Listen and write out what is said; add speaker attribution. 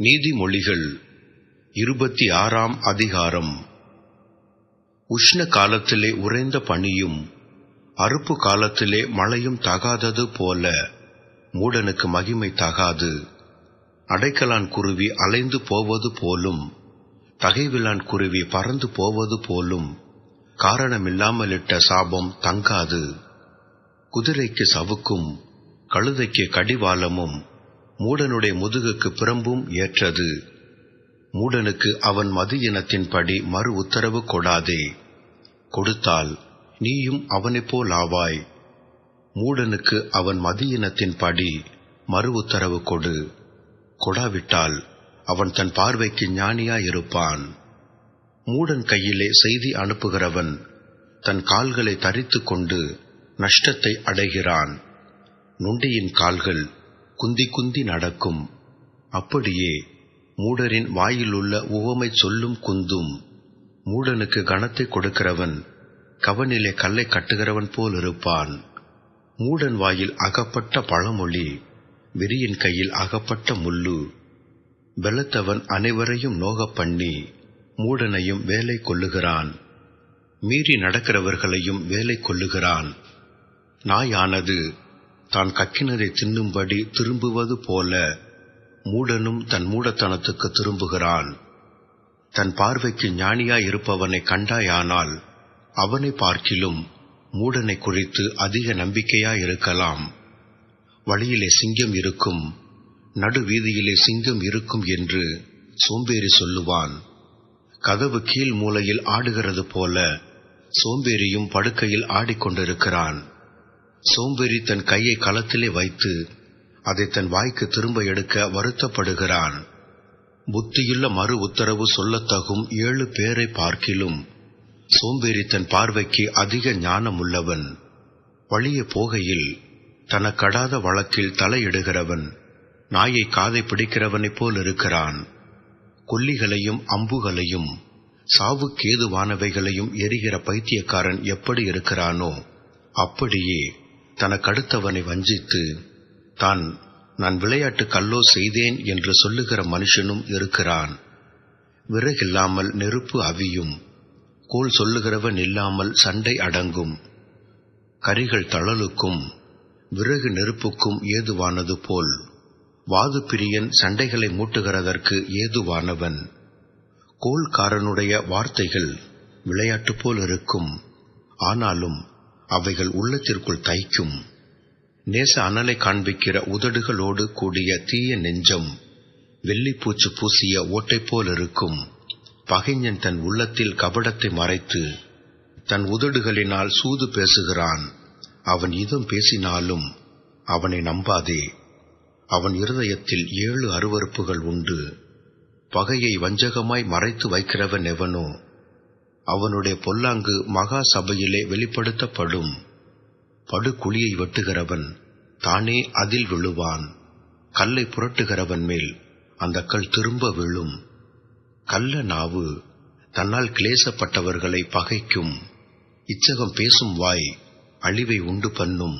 Speaker 1: நீதிமொழிகள் இருபத்தி ஆறாம் அதிகாரம். உஷ்ண காலத்திலே உறைந்த பனியும் அறுப்பு காலத்திலே மழையும் தகாதது போல மூடனுக்கு மகிமை தகாது. அடைக்கலான் குருவி அலைந்து போவது போலும் தகைவிலான் குருவி பறந்து போவது போலும் காரணமில்லாமலிட்ட சாபம் தங்காது. குதிரைக்கு சவுக்கும் கழுதைக்கு கடிவாளமும் மூடனுடைய முதுகுக்கு பிரம்பும் ஏற்றது. மூடனுக்கு அவன் மது இனத்தின்படி மறு உத்தரவு கொடாதே. கொடுத்தால் நீயும் அவனைப் போல் ஆவாய். மூடனுக்கு அவன் மதியினத்தின்படி மறு உத்தரவு கொடு. கொடாவிட்டால் அவன் தன் பார்வைக்கு ஞானியாயிருப்பான். மூடன் கையிலே செய்தி அனுப்புகிறவன் தன் கால்களை தரித்து கொண்டு நஷ்டத்தை அடைகிறான். நொண்டியின் கால்கள் குந்தி குந்தி நடக்கும். அப்படியே மூடரின் வாயிலுள்ள உவமை சொல்லும் குந்தும் மூடனுக்கு கனத்தை கொடுக்கிறவன் கவனிலே கல்லை கட்டுகிறவன் போல் இருப்பான். மூடன் வாயில் அகப்பட்ட பழமொழி விரியின் கையில் அகப்பட்ட முள்ளு. வெள்ளத்தவன் அனைவரையும் நோகப் பண்ணி மூடனையும் வேலை கொள்ளுகிறான். மீறி நடக்கிறவர்களையும் வேலை கொள்ளுகிறான். நாயானது தான் கக்கினரை தின்னும்படி திரும்புவது போல மூடனும் தன் மூடத்தனத்துக்கு திரும்புகிறான். தன் பார்வைக்கு ஞானியாய் இருப்பவனை கண்டாயானால் அவனை பார்க்கிலும் மூடனை குறித்து அதிக நம்பிக்கையாயிருக்கலாம் வழியிலே சிங்கம் இருக்கும் நடு வீதியிலே சிங்கம் இருக்கும் என்று சோம்பேறி சொல்லுவான். கதவு கீழ் மூலையில் ஆடுகிறது போல சோம்பேறியும் படுக்கையில் ஆடிக்கொண்டிருக்கிறான். சோம்பேறி தன் கையை களத்திலே வைத்து அதை தன் வாய்க்கு திரும்ப எடுக்க வருத்தப்படுகிறான். புத்தியுள்ள மறு உத்தரவு சொல்லத்தகும் ஏழு பேரை பார்க்கிலும் சோம்பேறி தன் பார்வைக்கு அதிக ஞானம் உள்ளவன் வழியே போகையில் தனக்கடாத வழக்கில் தலையிடுகிறவன் நாயை காதை பிடிக்கிறவனைப் போல் இருக்கிறான். கொல்லிகளையும் அம்புகளையும் சாவுக்கேதுவானவைகளையும் எரிகிற பைத்தியக்காரன் எப்படி இருக்கிறானோ அப்படியே தனக்கடுத்தவனை வஞ்சித்து தான் நான் விளையாட்டு கல்லோ செய்தேன் என்று சொல்லுகிற மனுஷனும் இருக்கிறான். விறகில்லாமல் நெருப்பு அவியும் கோல் சொல்லுகிறவன் இல்லாமல் சண்டை அடங்கும். கரிகள் தழலுக்கும் விறகு நெருப்புக்கும் ஏதுவானது போல். வாது பிரியன் சண்டைகளை மூட்டுகிறதற்கு ஏதுவானவன். கோல்காரனுடைய வார்த்தைகள் விளையாட்டு போல் இருக்கும். ஆனாலும் அவைகள் உள்ளத்திற்குள் தைக்கும் நேச அனலை காண்பிக்கிற உதடுகளோடு கூடிய தீய நெஞ்சம் வெள்ளிப்பூச்சு பூசிய ஓட்டை போல் இருக்கும். பகைஞன் தன் உள்ளத்தில் கபடத்தை மறைத்து தன் உதடுகளினால் சூது பேசுகிறான். அவன் இதம் பேசினாலும் அவனை நம்பாதே. அவன் இருதயத்தில் ஏழு அருவறுப்புகள் உண்டு. பகையை வஞ்சகமாய் மறைத்து வைக்கிறவன் எவனோ? அவனுடைய பொல்லாங்கு மகா சபையிலே வெளிப்படுத்தப்படும். படுகுழியை வெட்டுகிறவன் தானே அதில் விழுவான். கல்லை புரட்டுகிறவன் மேல் அந்த கல் திரும்ப விழும். கல்ல நாவு தன்னால் கிளேசப்பட்டவர்களை பகைக்கும். இச்சகம் பேசும் வாய் அழிவை உண்டு பண்ணும்.